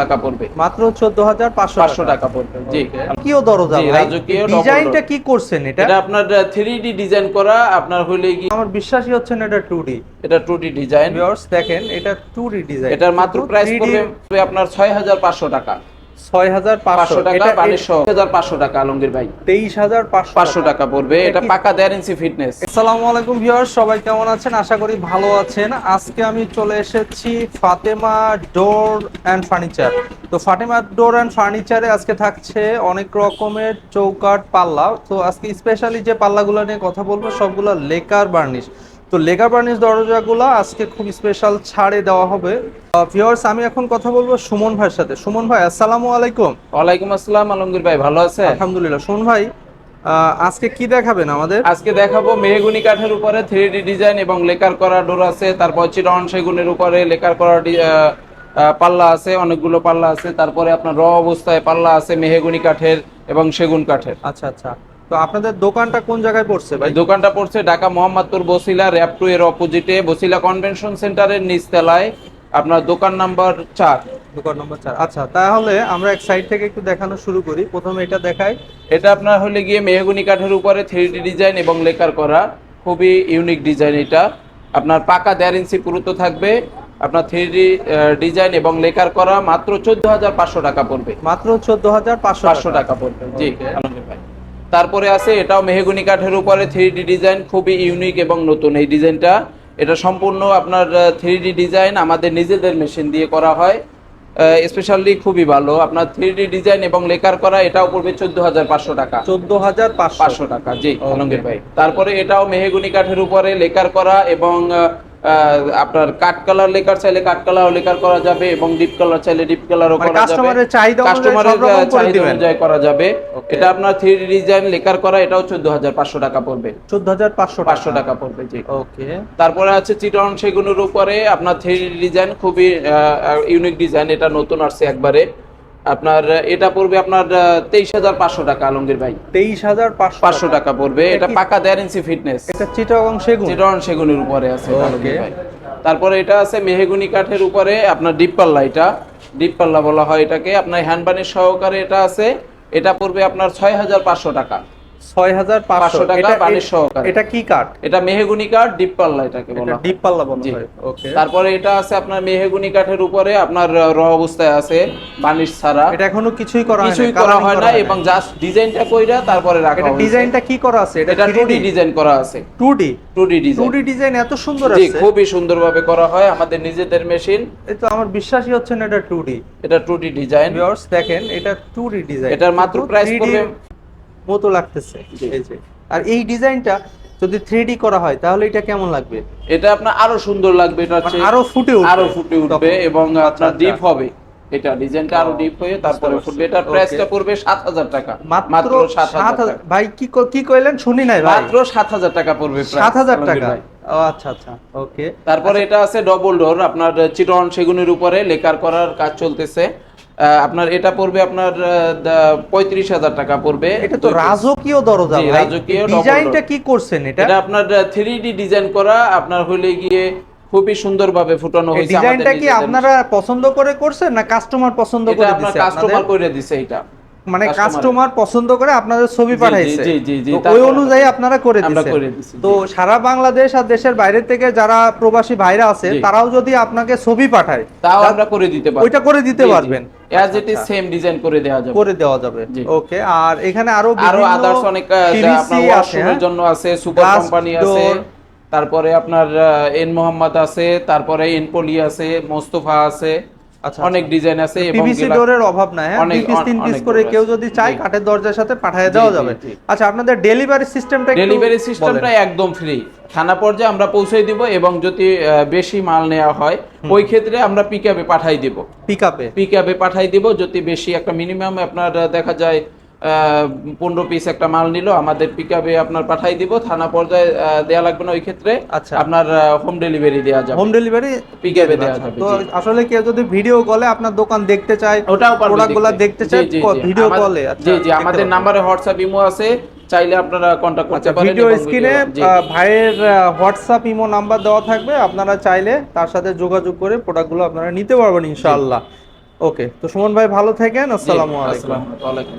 টাকা পড়বে। মাত্র চোদ্দ হাজার পাঁচশো পাঁচশো টাকা। পড়বে। জি। দরজা রাজকীয় double ডিজাইনটা কি করছেন এটা? এটা আপনার ডিজাইন করা আপনার হইলে কি আমার বিশ্বাসই হচ্ছে না এটা এটা ডিজাইন। দেখেন এটা ডিজাইন। এটার মাত্র প্রাইস পড়বে আপনার ছয় হাজার পাঁচশো টাকা। ছয় হাজার পাঁচশো পাঁচশো টাকা হাজার পাঁচশো টাকা আলমগীর ভাই। তেইশ হাজার পাঁচশো পাঁচশো টাকা পড়বে এটা পাকা দেড় ইঞ্চি ফিটনেস আসসালামু আলাইকুম ভিউয়ার্স সবাই কেমন আছেন? আশা করি ভালো আছেন। আজকে আমি চলে এসেছি ফাতেমা ডোর অ্যান্ড ফার্নিচার। তো ফাতেমা ডোর অ্যান্ড ফার্নিচারে আজকে থাকছে অনেক রকমের চৌকাট পাল্লা। তো আজকে স্পেশালি যে পাল্লাগুলো নিয়ে কথা বলব সবগুলো লেকার বার্নিশ তো লেকার বার্নিশ দরজাগুলো আজকে খুব স্পেশাল ছাড়ে দেওয়া হবে। ভিউয়ার্স আমি এখন কথা বলব সুমন ভাইয়ের সাথে। সুমন ভাই আসসালামু আলাইকুম। ওয়ালাইকুম আসসালাম আলমগীর ভাই ভালো আছে? আলহামদুলিল্লাহ। সুমন ভাই আজকে কি দেখাবেন আমাদের? আজকে দেখাবো মেহগুনি কাঠের উপরে থ্রি ডি ডিজাইন এবং লেকার করা ডোর আছে তারপর চিরন সেগুনের উপরে লেকার করা পাল্লা আছে অনেকগুলো পাল্লা আছে তারপরে আপনার র অবস্থায় পাল্লা আছে মেহগুনি কাঠের এবং সেগুন কাঠের। আচ্ছা আচ্ছা। তো আপনাদের দোকানটা কোন জায়গায় পড়ছে ভাই? দোকানটা পড়ছে ঢাকা মোহাম্মদপুর বসিলা র্যাপ টু এর অপোজিটে বসিলা কনভেনশন সেন্টারের নিচতলায়। আপনার দোকান নাম্বার চার। দোকান নম্বর চার। আচ্ছা তাহলে আমরা এক সাইড থেকে একটু দেখানো শুরু করি। প্রথমে এটা দেখাই। এটা আপনার হলে গিয়ে মেহগুনি কাঠের উপরে থ্রি ডিজাইন এবং লেকার করা। খুবই ইউনিক ডিজাইন এটা। আপনার পাকা দেড় ইঞ্চি পুরুত্ব থাকবে। আপনার থ্রি ডিজাইন এবং লেকার করা মাত্র চোদ্দ হাজার পাঁচশো টাকা পড়বে। মাত্র চোদ্দ হাজার পাঁচশো টাকা। পড়বে। জি. আলমগীর ভাই তারপরে আছে এটাও মেহগুনি কাঠের উপরে থ্রি ডি ডিজাইন খুবই ইউনিক এবং নতুন। এই ডিজাইনটা এটা সম্পূর্ণ আপনার থ্রি ডি ডিজাইন আমাদের নিজেদের মেশিন দিয়ে করা হয়। স্পেশালি খুবই ভালো। আপনার থ্রি ডি ডিজাইন এবং লেকার করা এটাও পড়বে চোদ্দ হাজার পাঁচশো টাকা। চোদ্দ হাজার পাঁচশো। পাঁচশো টাকা জি. আলমগীর ভাই। তারপরে এটাও মেহগুনি কাঠের উপরে লেকার করা এবং আপনার কাঠ কালার লেকার চাইলে কাঠ কালার লেকার করা যাবে এবং ডিপ কালার চাইলে ডিপ কালারও মানে করা যাবে। কাস্টমারের চাহিদা অনুযায়ী করে চাহিদা অনুযায়ী করা যাবে। এটা আপনার থ্রি ডিজাইন লেকার করা এটাও চোদ্দ হাজার পাঁচশো টাকা পড়বে। চোদ্দ হাজার পাঁচশো পাঁচশো টাকা পড়বে জি। ওকে তারপরে আছে চিটন সেগুনের উপরে। আপনার থ্রি ডিজাইন খুবই ইউনিক ডিজাইন এটা নতুন আসছে একবারে। আপনার এটা পড়বে আপনার তেইশ হাজার পাঁচশো টাকা আলমগীর ভাই। তেইশ হাজার পাঁচশো টাকা। পড়বে। এটা এটা পাকা দেড় ইঞ্চি ফিটনেস এটা চিটাগং সেগুন? চিটাগং সেগুনের উপরে আছে ভাই। তারপরে এটা আছে মেহেগুনি কাঠের উপরে আপনার ডিপপাল্লা এটা। ডিপপাল্লা বলা হয় এটাকে। আপনার হ্যান্ডবানির সহকারে এটা আছে। এটা পড়বে আপনার ছয় হাজার পাঁচশো টাকা। ছয় হাজার পাঁচশো টাকা বানিশ সহকারে। এটা কি কাঠ? এটা মেহগুনি কাঠ ডিপ পাল্লা এটাকে বলা ডিপ পাল্লা বলা হয় ওকে তারপরে এটা আছে আপনার মেহগুনি কাঠের উপরে আপনার র অবস্থায় আছে বানিশ ছাড়া। এটা এখনও কিছুই করা হয় কিছুই করা হয় না এবং জাস্ট ডিজাইনটা কইরা তারপরে রাখা এটা ডিজাইনটা কি করা আছে? এটা ডিজাইন করা আছে। এত সুন্দর জি আছে। খুবই সুন্দরভাবে করা হয় আমাদের নিজেদের মেশিন এই তো আমার বিশ্বাসই হচ্ছে না এটা টু ডি এটা টু ডি ডিজাইন ভিউয়ার্স দেখেন এটা টু ডি ডিজাইন এটার মাত্র প্রাইস পড়বে মতো লাগতেছে। এই যে আর এই ডিজাইনটা যদি থ্রি করা হয় তাহলে এটা কেমন লাগবে? এটা আপনার আরও সুন্দর লাগবে এটা হচ্ছে মানে আরও ফুটে উঠবে আরও ফুটে উঠবে এবং আপনার আচ্ছা। ডিপ হবে। এটা ডিজাইনটা আরও ডিপ হয়ে তারপরে ফুটবে। এটার প্রাইসটা পড়বে সাত হাজার টাকা। মাত্র সাত সাত হাজার হাজার টাকা। ভাই কি কি কইলেন? শুনি নাই ভাই। মাত্র সাত হাজার টাকা পড়বে price, সাত হাজার আলমগীর টাকা। ভাই। ও আচ্ছা আচ্ছা ওকে। তারপরে এটা আছে ডবল ডোর আপনার চিটন সেগুনের উপরে লেকার করার কাজ চলতেছে। আপনার এটা পড়বে আপনার পঁয়ত্রিশ হাজার টাকা পড়বে। এটা তো রাজকীয় দরজা রাজকীয় ডিজাইনটা কি করছেন এটা? এটা আপনার থ্রি ডি ডিজাইন করা আপনার হলে গিয়ে খুবই সুন্দরভাবে ফুটানো হয়েছে ডিজাইনটা কি আপনারা পছন্দ করে করছেন না কাস্টমার পছন্দ করে আপনার দিছে কাস্টমার করে দিছে এটা। মানে কাস্টমার পছন্দ করে আপনাদের ছবি পাঠাইছে। ওই অনুযায়ী আপনারা করে দিছি, তো সারা বাংলাদেশ আর দেশের বাইরে থেকে যারা প্রবাসী ভাইরা আছে তারাও যদি আপনাকে ছবি পাঠায় তাও আমরা করে দিতে পারি ওইটা করে দিতে পারবেন। As it is same design করে দেওয়া যাবে। করে দেওয়া যাবে। ওকে আর এখানে আরও আরও আদার্স অনেক আপনার ওয়াশরুমের হ্যাঁ? জন্য আছে সুপার কোম্পানি আছে তারপরে আপনার এন মোহাম্মদ আছে তারপরে এন পলি আছে মোস্তফা আছে অনেক ডিজাইন আছে পিভিসি ডোরের অভাব নাই হ্যাঁ? অনেক- পিস তিন পিস করে কেউ যদি চায় কাঠের দরজার সাথে পাঠিয়ে দেওয়া যাবে। আচ্ছা আপনাদের ডেলিভারি সিস্টেমটা ডেলিভারি সিস্টেমটা একদম ফ্রি থানা পর্যায়ে আমরা পৌঁছে দিব এবং যদি বেশি মাল নেওয়া হয় ওই ক্ষেত্রে আমরা পিকআপে পাঠাই দিব। পিকআপে পিকআপে পাঠাই দিব যদি বেশি একটা মিনিমাম আপনার দেখা যায় পনেরো পিস একটা মাল নিল আমাদের পিকআপে আপনার পাঠাই দিব থানা পর্যায়ে দেয়া লাগবে না ওই ক্ষেত্রে। আচ্ছা। আপনার হোম ডেলিভারি দেওয়া যাবে। হোম ডেলিভারি পিক আপে দেওয়া যাবে, তো আসলে কেউ যদি ভিডিও কলে আপনার দোকান দেখতে চায় ওটাও প্রোডাক্টগুলো দেখতে। চায়। ভিডিও কলে আচ্ছা জি জি আমাদের। নাম্বারে হোয়াটসঅ্যাপ ইমো আছে চাইলে আপনারা কন্টাক্ট করতে আচ্ছা পারেন ভিডিও স্ক্রিনে ভাইয়ের হোয়াটসঅ্যাপ ইমো নাম্বার দেওয়া থাকবে আপনারা চাইলে তার সাথে যোগাযোগ করে প্রোডাক্টগুলো আপনারা নিতে পারবেন ইনশাআল্লাহ। ওকে তো সুমন ভাই ভালো থাকেন আসসালামু আলাইকুম। আসসালামু আলাইকুম।